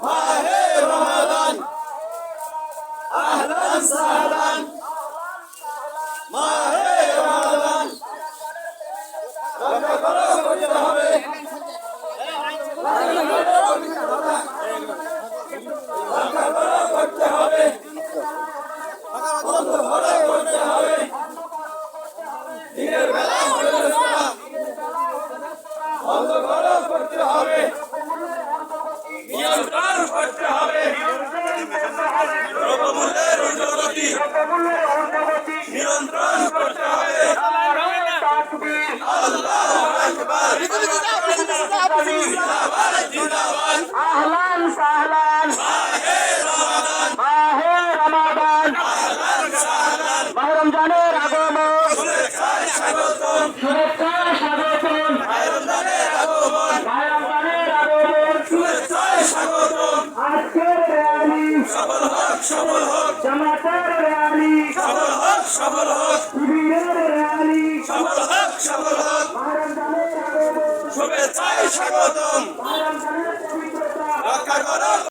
মাহে রমাদান আহলান সাহলান মাহে রমাদান রক্ষা করো করতে হবে রক্ষা করো করতে হবে বন্ধ করো করতে হবে দিনের করতে হবে নিয়ন্ত্রণ করতে হবে দ্রব্যমূল্যের ঊর্ধ্বগতি নিয়ন্ত্রণ করতে হবে আহলান সাহলান মাহে রমাদান মাহে রমজানের আগমন শুভেচ্ছা স্বাগতম মাহে রমজানের আগমন শুভেচ্ছায় স্বাগতম আজকের র্যালি সফল হোক সফল হোক। সফল হোক। সবল হোক সবল হোক। শুভেচ্ছায় স্বাগতম। রক্ষা করো।